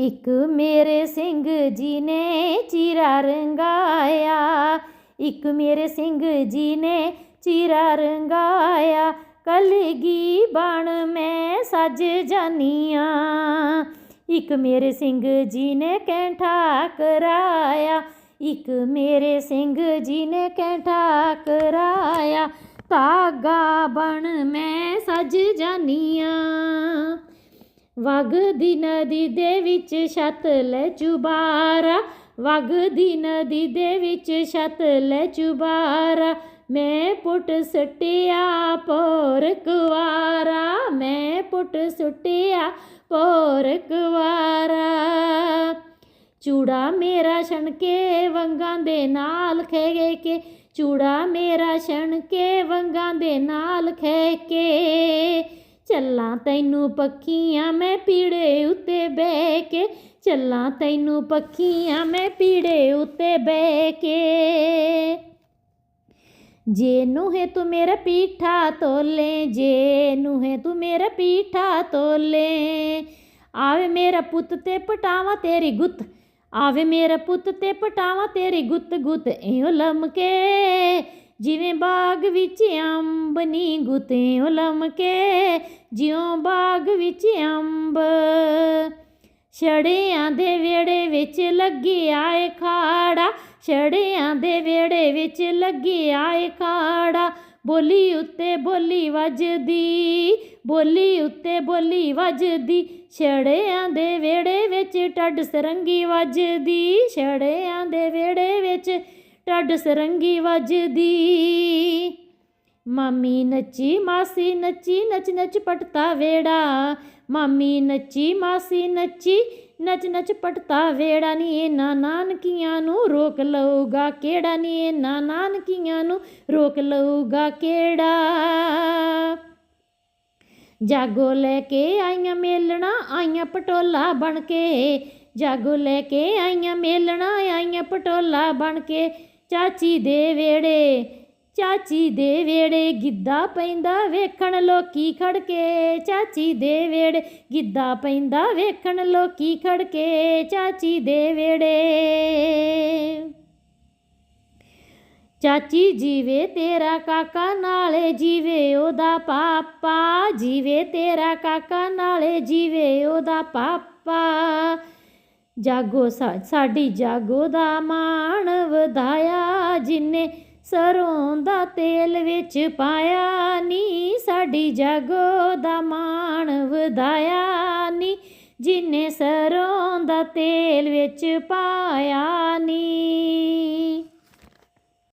ਇੱਕ ਮੇਰੇ ਸਿੰਘ ਜੀ ਨੇ ਚੀਰਾ ਰੰਗਾਇਆ। ਇੱਕ ਮੇਰੇ ਸਿੰਘ ਜੀ ਨੇ ਚੀਰਾ ਰੰਗਾਇਆ। ਕਲਗੀ ਬਣ ਮੈਂ ਸੱਜ ਜਾਨੀਆਂ। ਇੱਕ ਮੇਰੇ ਸਿੰਘ ਜੀ ਨੇ ਕੈਂਠਾ ਕਰਾਇਆ। ਇੱਕ ਮੇਰੇ ਸਿੰਘ ਜੀ ਨੇ ਕੈਂਠਾ ਕਰਾਇਆ। ਧਾਗਾ ਬਣ ਮੈਂ ਸੱਜ ਜਾਨੀਆਂ। ਵਗਦੀ ਨਦੀ ਦੇ ਵਿੱਚ ਛੱਤ ਲੈ ਚੁਬਾਰਾ ਵਗਦੀ ਨਦੀ ਦੇ ਵਿੱਚ ਛੱਤ ਲੈ ਚੁਬਾਰਾ। ਮੈਂ ਪੁੱਟ ਸਟਿਆ ਪੋਰ ਕੁਵਾਰਾ, ਮੈਂ ਪੁੱਟ ਸੁੱਟਿਆ ਪੋਰ ਕੁਵਾਰਾ। ਚੂੜਾ ਮੇਰਾ ਛਣ ਕੇ ਵੰਗਾਂ ਦੇ ਨਾਲ ਖੇ ਕੇ ਚੂੜਾ ਮੇਰਾ ਛਣ ਕੇ ਵੰਗਾਂ ਦੇ ਨਾਲ ਖੇ ਕੇ ਚੱਲਾਂ ਤੈਨੂੰ ਪੱਖੀਆਂ ਮੈਂ ਪੀੜੇ ਉੱਤੇ ਬਹਿ ਕੇ, ਚੱਲਾਂ ਤੈਨੂੰ ਪੱਖੀਆਂ ਮੈਂ ਪੀੜੇ ਉੱਤੇ ਬਹਿ ਕੇ। ਜੇ ਨੂੰਹੇ ਤੂੰ ਮੇਰਾ ਪੀਠਾ ਤੋਲੇ, ਜੇ ਨੂੰਹੇ ਤੂੰ ਮੇਰਾ ਪੀਠਾ ਤੋਲੇ, ਆਵੇ ਮੇਰਾ ਪੁੱਤ ਤੇ ਪਟਾਵਾ ਤੇਰੀ ਗੁੱਤ, ਆਵੇ ਮੇਰਾ ਪੁੱਤ ਤੇ ਪਟਾਵਾ ਤੇਰੀ ਗੁੱਤ ਗੁੱਤ, ਇਉ ਲਮਕੇ। ਜਿਵੇਂ ਬਾਗ ਵਿੱਚ ਅੰਬ ਨੀ ਗੁੱਤਿਓ ਲਮਕੇ ਜਿਉਂ ਬਾਗ ਵਿੱਚ ਅੰਬ। ਛੜਿਆਂ ਦੇ ਵਿਹੜੇ ਵਿੱਚ ਲੱਗਿਆ ਏ ਖਾੜਾ, ਛੜਿਆਂ ਦੇ ਵਿਹੜੇ ਵਿੱਚ ਲੱਗਿਆ ਏ ਖਾੜਾ। ਬੋਲੀ ਉੱਤੇ ਬੋਲੀ ਵੱਜਦੀ, ਬੋਲੀ ਉੱਤੇ ਬੋਲੀ ਵੱਜਦੀ। ਛੜਿਆਂ ਦੇ ਵਿਹੜੇ ਵਿੱਚ ਟੱਡ ਸਰੰਗੀ ਵੱਜਦੀ, ਛੜਿਆਂ ਦੇ ਵਿਹੜੇ ਵਿੱਚ ਢੱਡ ਸਰੰਗੀ ਵੱਜਦੀ। ਮਾਮੀ ਨੱਚੀ, ਮਾਸੀ ਨੱਚੀ, ਨੱਚ ਨੱਚ ਪਟਤਾ ਵੇੜਾ। ਮਾਮੀ ਨੱਚੀ, ਮਾਸੀ ਨੱਚੀ, ਨੱਚ ਨੱਚ ਪਟਤਾ ਵੇੜਾ। ਨੀ ਇਹਨਾਂ ਨਾਨਕੀਆਂ ਨੂੰ ਰੋਕ ਲਊਗਾ ਕਿਹੜਾ? ਨੀ ਇਹਨਾਂ ਨਾਨਕੀਆਂ ਨੂੰ ਰੋਕ ਲਊਗਾ ਕਿਹੜਾ? ਜਾਗੋ ਲੈ ਕੇ ਆਈਆਂ ਮੇਲਣਾ, ਆਈਆਂ ਪਟੋਲਾ ਬਣ ਕੇ। ਜਾਗੋ ਲੈ ਕੇ ਆਈਆਂ ਮੇਲਣਾ, ਆਈਆਂ ਪਟੋਲਾ ਬਣ ਕੇ। ਚਾਚੀ ਦੇ ਵੇੜੇ ਚਾਚੀ ਦੇ ਵੇੜੇ ਗਿੱਧਾ ਪੈਂਦਾ ਵੇਖਣ ਲੋਕੀ ਖੜ ਕੇ ਚਾਚੀ ਦੇ ਵੇੜੇ ਗਿੱਧਾ ਪੈਂਦਾ ਵੇਖਣ ਲੋਕੀ ਖੜ ਕੇ ਚਾਚੀ ਦੇ ਵੇੜੇ ਚਾਚੀ ਜੀਵੇ ਤੇਰਾ ਕਾਕਾ, ਨਾਲੇ ਜੀਵੇ ਉਹਦਾ ਪਾਪਾ। ਜੀਵੇ ਤੇਰਾ ਕਾਕਾ, ਨਾਲੇ ਜੀਵੇ ਉਹਦਾ ਪਾਪਾ। ਜਾਗੋ ਸਾਡੀ ਜਾਗੋ ਦਾ ਮਾਣ ਵਧਾਇਆ, ਜਿਨੇ ਸਰੋਂ ਦਾ ਤੇਲ ਵਿੱਚ ਪਾਇਆ, ਨੀ ਸਾਡੀ ਜਾਗੋ ਦਾ ਮਾਣ ਵਧਾਇਆ, ਨੀ ਜਿਨੇ ਸਰੋਂ ਦਾ ਤੇਲ ਵਿੱਚ ਪਾਇਆ, ਨੀ।